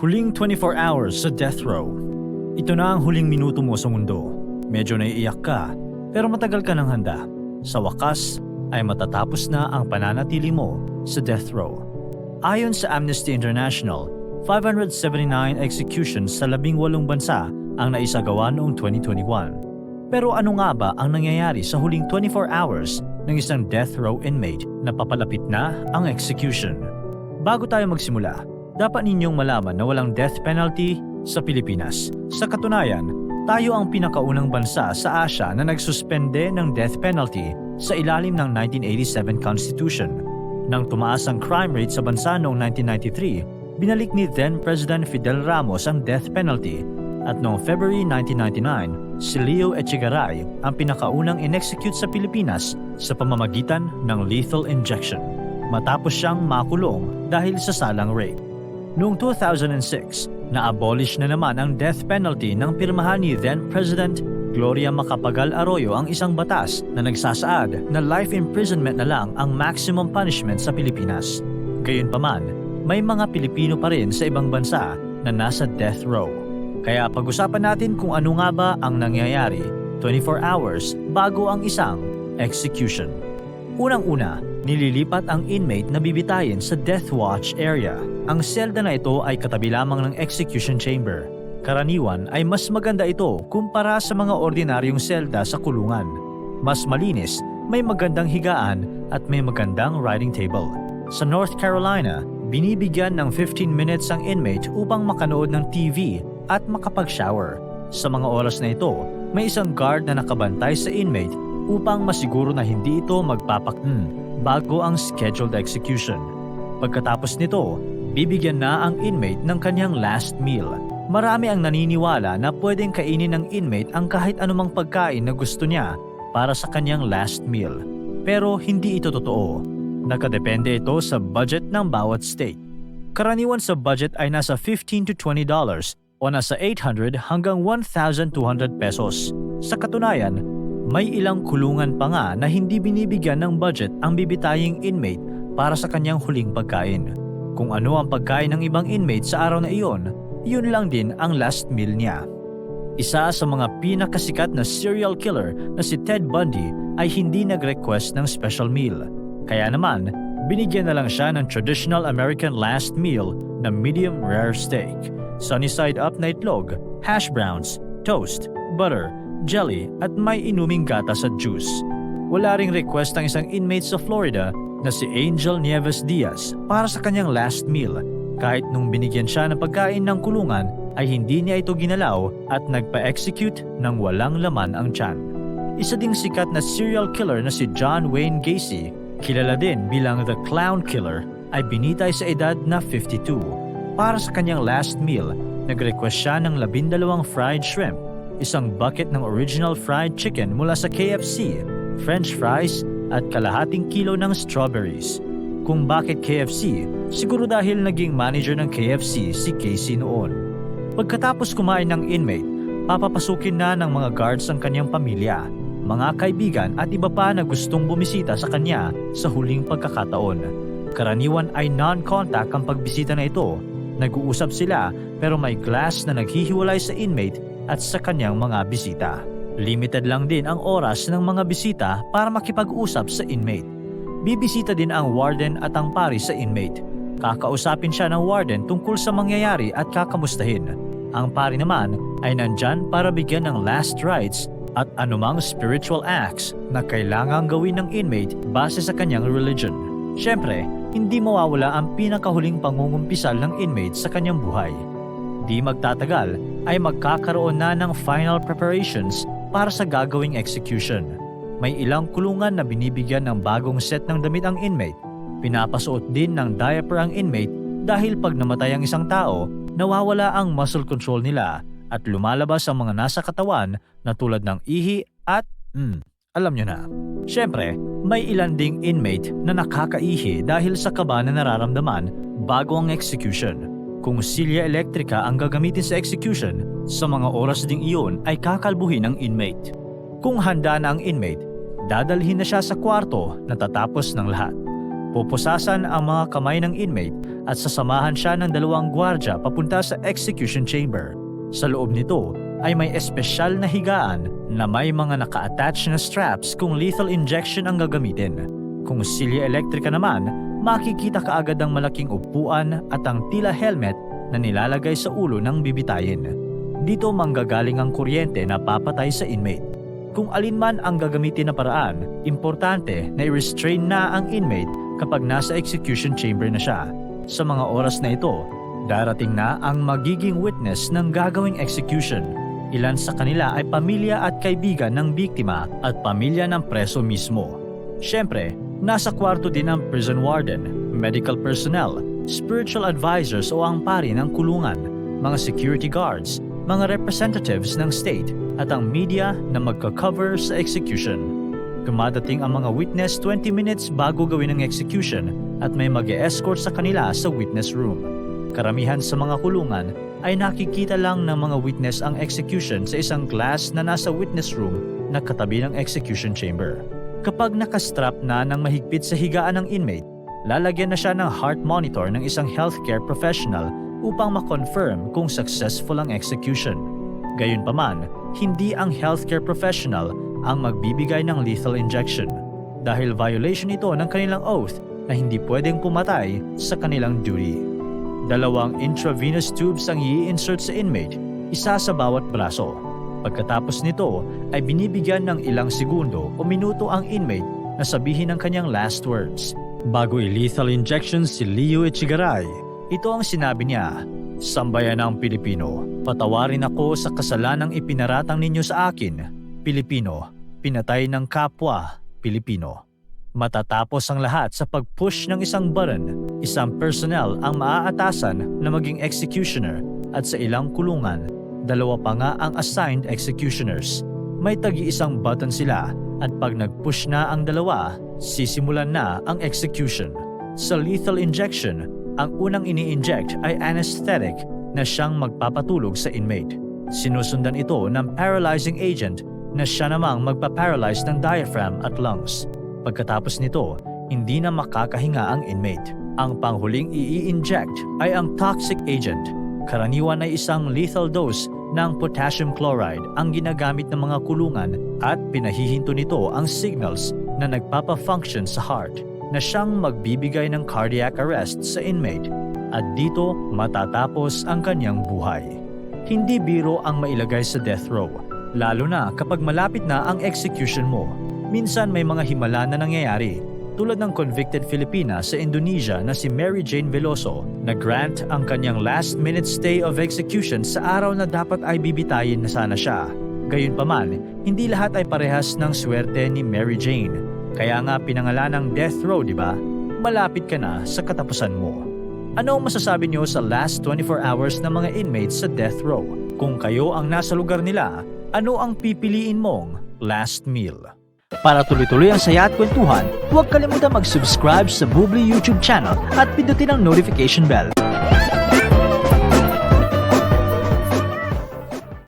Huling 24 hours sa death row. Ito na ang huling minuto mo sa mundo. Medyo naiiyak ka, pero matagal ka ng handa. Sa wakas, ay matatapos na ang pananatili mo sa death row. Ayon sa Amnesty International, 579 executions sa labing walong bansa ang naisagawa noong 2021. Pero ano nga ba ang nangyayari sa huling 24 hours ng isang death row inmate na papalapit na ang execution? Bago tayo magsimula, dapat ninyong malaman na walang death penalty sa Pilipinas. Sa katunayan, tayo ang pinakaunang bansa sa Asia na nagsuspende ng death penalty sa ilalim ng 1987 Constitution. Nang tumaas ang crime rate sa bansa noong 1993, binalik ni then-President Fidel Ramos ang death penalty at noong February 1999, si Leo Echegaray ang pinakaunang inexecute sa Pilipinas sa pamamagitan ng lethal injection matapos siyang makulong dahil sa salang rape. Noong 2006, na-abolish na naman ang death penalty ng pirmahan ni then-President Gloria Macapagal Arroyo ang isang batas na nagsasaad na life imprisonment na lang ang maximum punishment sa Pilipinas. Gayunpaman, may mga Pilipino pa rin sa ibang bansa na nasa death row. Kaya pag-usapan natin kung ano nga ba ang nangyayari 24 hours bago ang isang execution. Unang-una, nililipat ang inmate na bibitayin sa death watch area. Ang selda na ito ay katabi lamang ng execution chamber. Karaniwan ay mas maganda ito kumpara sa mga ordinaryong selda sa kulungan. Mas malinis, may magandang higaan at may magandang writing table. Sa North Carolina, binibigyan ng 15 minutes ang inmate upang makanood ng TV at makapag-shower. Sa mga oras na ito, may isang guard na nakabantay sa inmate upang masiguro na hindi ito magpapakn bago ang scheduled execution. Pagkatapos nito, bibigyan na ang inmate ng kanyang last meal. Marami ang naniniwala na pwedeng kainin ng inmate ang kahit anumang pagkain na gusto niya para sa kanyang last meal. Pero hindi ito totoo. Nakadepende ito sa budget ng bawat state. Karaniwan sa budget ay nasa 15 to 20 dollars o nasa 800 hanggang 1,200 pesos. Sa katunayan, may ilang kulungan pa nga na hindi binibigyan ng budget ang bibitaying inmate para sa kanyang huling pagkain. Kung ano ang pagkain ng ibang inmate sa araw na iyon, yun lang din ang last meal niya. Isa sa mga pinakasikat na serial killer na si Ted Bundy ay hindi nag-request ng special meal. Kaya naman, binigyan na lang siya ng traditional American last meal na medium rare steak, sunny side up na itlog, hash browns, toast, butter, jelly at may inuming gatas at juice. Wala ring request ang isang inmate sa Florida na si Angel Nieves Diaz para sa kanyang last meal kahit nung binigyan siya ng pagkain ng kulungan ay hindi niya ito ginalaw at nagpa-execute ng walang laman ang tiyan. Isa ding sikat na serial killer na si John Wayne Gacy, kilala din bilang The Clown Killer, ay binitay sa edad na 52. Para sa kanyang last meal, nag-request siya ng labindalawang fried shrimp, isang bucket ng original fried chicken mula sa KFC, french fries, at kalahating kilo ng strawberries. Kung bakit KFC, siguro dahil naging manager ng KFC si Casey noon. Pagkatapos kumain ng inmate, papapasukin na ng mga guards ang kanyang pamilya, mga kaibigan at iba pa na gustong bumisita sa kanya sa huling pagkakataon. Karaniwan ay non-contact ang pagbisita na ito. Nag-uusap sila pero may glass na naghihiwalay sa inmate at sa kanyang mga bisita. Limited lang din ang oras ng mga bisita para makipag-usap sa inmate. Bibisita din ang warden at ang pari sa inmate. Kakausapin siya ng warden tungkol sa mangyayari at kakamustahin. Ang pari naman ay nandyan para bigyan ng last rites at anumang spiritual acts na kailangang gawin ng inmate base sa kanyang religion. Siyempre, hindi mawawala ang pinakahuling pangungumpisal ng inmate sa kanyang buhay. Di magtatagal ay magkakaroon na ng final preparations para sa gagawing execution. May ilang kulungan na binibigyan ng bagong set ng damit ang inmate. Pinapasuot din ng diaper ang inmate dahil pag namatay ang isang tao, nawawala ang muscle control nila at lumalabas ang mga nasa katawan na tulad ng ihi at, hmm, alam nyo na. Siyempre, may ilan ding inmate na nakakaihi dahil sa kaba na nararamdaman bago ang execution. Kung silya elektrika ang gagamitin sa execution, sa mga oras ding iyon ay kakalbuhin ng inmate. Kung handa na ang inmate, dadalhin na siya sa kwarto na tatapos ng lahat. Pupusasan ang mga kamay ng inmate at sasamahan siya ng dalawang gwardya papunta sa execution chamber. Sa loob nito ay may espesyal na higaan na may mga naka-attach na straps kung lethal injection ang gagamitin. Kung silya elektrika naman, makikita kaagad ang malaking upuan at ang tila helmet na nilalagay sa ulo ng bibitayin. Dito manggagaling ang kuryente na papatay sa inmate. Kung alin man ang gagamitin na paraan, importante na i-restrain na ang inmate kapag nasa execution chamber na siya. Sa mga oras na ito, darating na ang magiging witness ng gagawing execution. Ilan sa kanila ay pamilya at kaibigan ng biktima at pamilya ng preso mismo. Siyempre, nasa kwarto din ang prison warden, medical personnel, spiritual advisors o ang pari ng kulungan, mga security guards, mga representatives ng state at ang media na magka-cover sa execution. Dumadating ang mga witness 20 minutes bago gawin ang execution at may mag escort sa kanila sa witness room. Karamihan sa mga kulungan ay nakikita lang ng mga witness ang execution sa isang glass na nasa witness room na katabi ng execution chamber. Kapag nakastrap na ng mahigpit sa higaan ng inmate, lalagyan na siya ng heart monitor ng isang healthcare professional upang ma-confirm kung successful ang execution. Gayunpaman, hindi ang healthcare professional ang magbibigay ng lethal injection dahil violation ito ng kanilang oath na hindi pwedeng pumatay sa kanilang duty. Dalawang intravenous tubes ang i-insert sa inmate, isa sa bawat braso. Pagkatapos nito ay binibigyan ng ilang segundo o minuto ang inmate na sabihin ang kanyang last words. Bago i-lethal injection si Leo Echigaray, ito ang sinabi niya, Sambayan ng Pilipino, patawarin ako sa kasalanang ipinaratang ninyo sa akin. Pilipino, pinatay ng kapwa, Pilipino. Matatapos ang lahat sa pag-push ng isang button, isang personnel ang maaatasan na maging executioner at sa ilang kulungan, dalawa pa nga ang assigned executioners. May tagi-isang button sila at pag nag-push na ang dalawa, sisimulan na ang execution. Sa lethal injection, ang unang ini-inject ay anesthetic na siyang magpapatulog sa inmate. Sinusundan ito ng paralyzing agent na siya namang magpa-paralyze ng diaphragm at lungs. Pagkatapos nito, hindi na makakahinga ang inmate. Ang panghuling i-inject ay ang toxic agent. Karaniwan ay isang lethal dose ng potassium chloride ang ginagamit ng mga kulungan at pinahihinto nito ang signals na nagpapa-function sa heart na siyang magbibigay ng cardiac arrest sa inmate at dito matatapos ang kanyang buhay. Hindi biro ang mailagay sa death row, lalo na kapag malapit na ang execution mo. Minsan may mga himala na nangyayari, tulad ng convicted Filipina sa Indonesia na si Mary Jane Veloso na grant ang kanyang last minute stay of execution sa araw na dapat ay bibitayin na sana siya. Gayunpaman, hindi lahat ay parehas ng swerte ni Mary Jane. Kaya nga pinangalan ng death row, di ba? Malapit ka na sa katapusan mo. Ano ang masasabi niyo sa last 24 hours ng mga inmates sa death row? Kung kayo ang nasa lugar nila, ano ang pipiliin mong last meal? Para tuloy-tuloy ang saya at kwentuhan, huwag kalimutan mag-subscribe sa Bubly YouTube channel at pindutin ang notification bell.